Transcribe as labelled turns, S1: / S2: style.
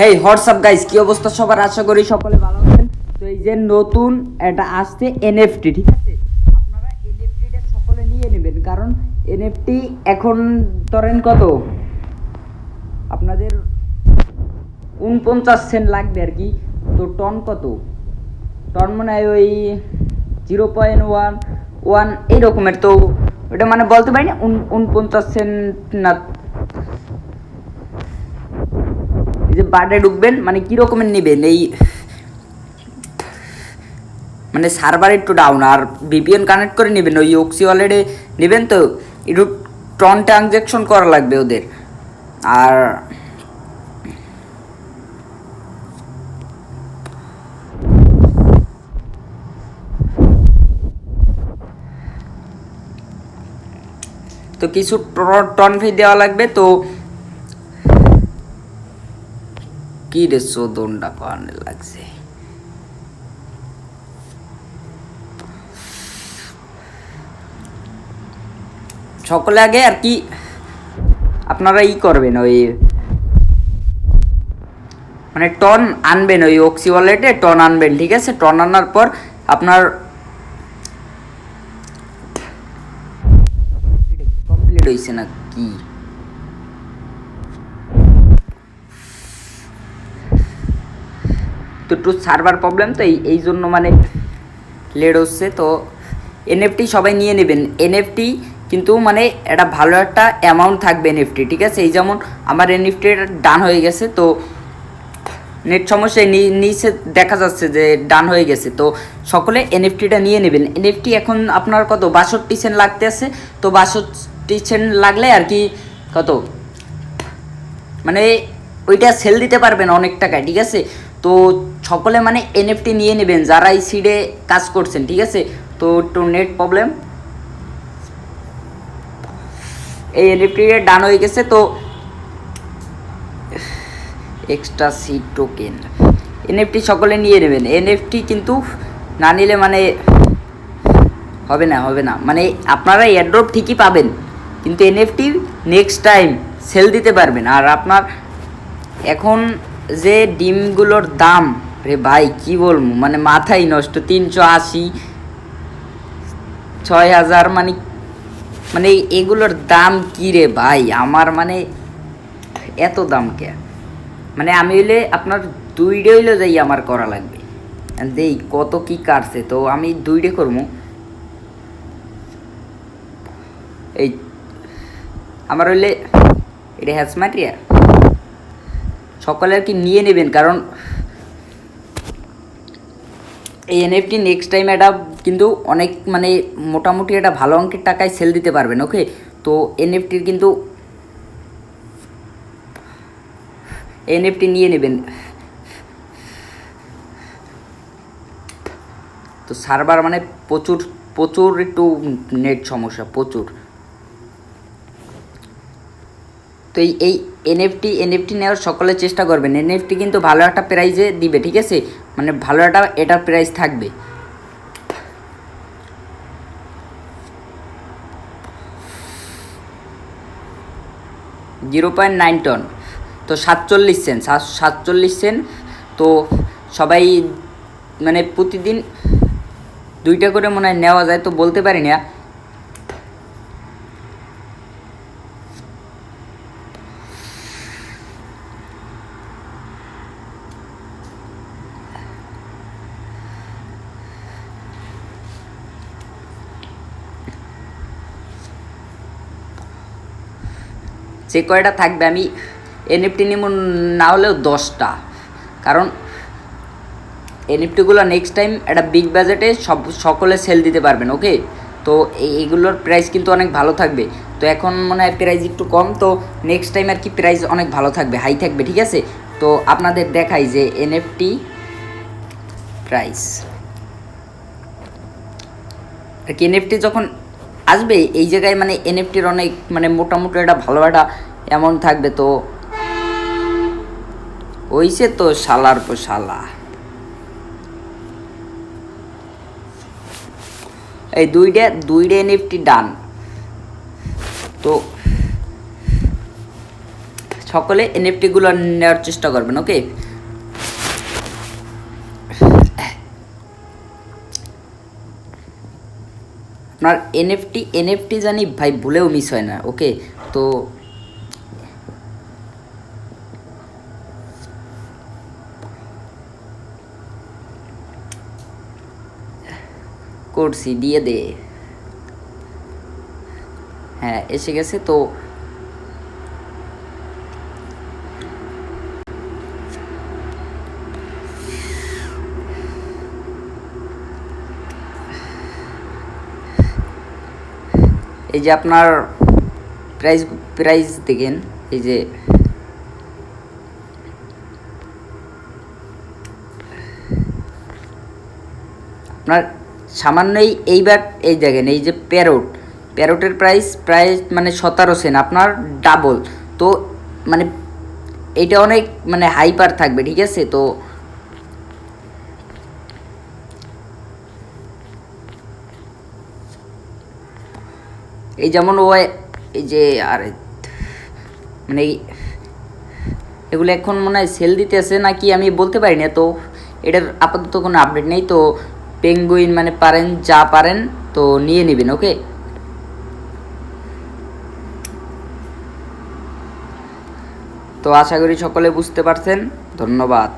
S1: হেই WhatsApp guys কি অবস্থা সবার? আশা করি সকলে ভালো আছেন। তো এই যে নতুন এটা আসছে এনএফটি ঠিক আছে? আপনারা এনএফটিটা সকলে নিয়ে নেবেন, কারণ এনএফটি এখন ধরেন কত? আপনাদের উনপঞ্চাশ সেন্ট লাগবে আর কি। তো টন কত? টন মনে হয় ওই জিরো পয়েন্ট ওয়ান ওয়ান, এই রকমের। তো ওটা মানে বলতে পারি না উন উনপঞ্চাশ সেন্ট না যে বার্ডে ঢুকবেন মানে কি রকমের নেবেন? এই মানে সার্ভার একটু ডাউন আর ভিপিএন কানেক্ট করে নেবেন। ওই অক্সি ওয়ালেটে নেবেন তো? একটু টন ট্রানজ্যাকশন করা লাগবে ওদের। আর তো কিছু টন ফি দেওয়া লাগবে, তো কি রে চোদনটা কানে লাগছে। সকলে আগে আর কি আপনারা ই করবেন ওই মানে টন আনবেন ওই অক্সি ওয়ালেটে টন আনবেন, ঠিক আছে? টন আনার পর আপনার কমপ্লিট হয়েছে না কি? একটু সার্ভার প্রবলেম তো এই এই জন্য মানে লেট হচ্ছে। তো এনএফটি সবাই নিয়ে নেবেন। এনএফটি কিন্তু মানে একটা ভালো একটা অ্যামাউন্ট থাকবে এনএফটি ঠিক আছে? এই যেমন আমার এনএফটি ডান হয়ে গেছে, তো নেট সমস্যায় নিচে দেখা যাচ্ছে যে ডান হয়ে গেছে। তো সকলে এনএফটিটা নিয়ে নেবেন। এনএফটি এখন আপনার কত? বাষট্টি সেন্ট লাগতে আছে। তো বাষট্টি সেন্ট লাগলে আর কি কত? মানে ওইটা সেল দিতে পারবেন অনেক টাকায়, ঠিক আছে? তো সকলে মানে এনএফটি নিয়ে নেবেন যারা এই সিডে কাজ করছেন, ঠিক আছে? তো একটু নেট প্রবলেম এই এনএফটি ডান হয়ে গেছে, তো এক্সট্রা সিট টোকেন এনএফটি সকলে নিয়ে নেবেন। এনএফটি কিন্তু না নিলে মানে হবে না হবে না। মানে আপনারা এয়ারড্রপ ঠিকই পাবেন, কিন্তু এনএফটি নেক্সট টাইম সেল দিতে পারবেন। আর আপনার এখন যে ডিমগুলোর দাম, রে ভাই, কি বলব? মানে মাথাই নষ্ট, তিনশো আশি, ছয় হাজার মানে মানে এগুলোর দাম কি রে ভাই? আমার মানে এত দাম কে? মানে আমি হইলে আপনার দুইটা হইলে যাই আমার করা লাগবে। দেই, কত কি কাটছে? তো আমি দুইটা করব। এই, আমার হইলে, এটা হ্যাস ম্যাটেরিয়াল সকলে আর কি নিয়ে নেবেন, কারণ এই এনএফটি নেক্সট টাইম এটা কিন্তু অনেক মানে মোটামুটি একটা ভালো অঙ্কের টাকায় সেল দিতে পারবেন ওকে তো এনএফটির কিন্তু এনএফটি নিয়ে নেবেন। তো সার্ভার মানে প্রচুর প্রচুর একটু নেট সমস্যা, প্রচুর। তো এই এনএফটি এনএফটি নেওয়ার সকলে চেষ্টা করবেন। এনএফটি কিন্তু ভালো একটা প্রাইজে দিবে, ঠিক আছে? মানে ভালো একটা এটার প্রাইস থাকবে। জিরো পয়েন্ট নাইন টন তো সাতচল্লিশ সেন্ট সাতচল্লিশ সেন্ট তো সবাই মানে প্রতিদিন দুইটা করে মনে হয় নেওয়া যায়, তো বলতে পারি না। যে কয়টা থাকবে আমি এনএফটি নিব না হলেও দশটা। কারণ এনএফটিগুলো নেক্সট টাইম একটা বিগ বাজেটে সব, সকলে সেল দিতে পারবেন ওকে তো এই- এইগুলোর প্রাইস কিন্তু অনেক ভালো থাকবে। তো এখন মনে হয় প্রাইস একটু কম, তো নেক্সট টাইম আর কি প্রাইস অনেক ভালো থাকবে হাই থাকবে, ঠিক আছে? তো আপনাদের দেখাই যে এনএফটি প্রাইস আর কি এনএফটি যখন আসবে, এই জায়গায় মানে এনএফটির অনেক মানে মোটামুটি একটা ভালো একটা অ্যামাউন্ট থাকবে তো। ওইসে তো শালার পর শালা। এই দুইটা দুইটা এনএফটি ডান তো সকলে এনএফটিগুলো নেওয়ার চেষ্টা করবেন ওকে আপনার এনএফটি এনএফটি জানি ভাই ভুলেও মিস হয় না ওকে তো করছি, দিয়ে দে। হ্যাঁ এসে গেছে, তো এই যে আপনার প্রাইস প্রাইস দেখেন, এই যে আপনার সামান্যই এইবার এই দেখেন, এই যে প্যারোট প্যারোটের প্রাইস প্রায় মানে সতেরো সেন আপনার ডাবল তো মানে এটা অনেক মানে হাইপার থাকবে, ঠিক আছে? তো এই যেমন ও এই যে, আর মানে এগুলো এখন মনে হয় সেল দিতেছে নাকি আমি বলতে পারি না। তো এটার আপাতত কোনো আপডেট নেই। তো পেঙ্গুইন মানে পারেন, যা পারেন, তো নিয়ে নেবেন ওকে তো আশা করি সকলে বুঝতে পারছেন। ধন্যবাদ।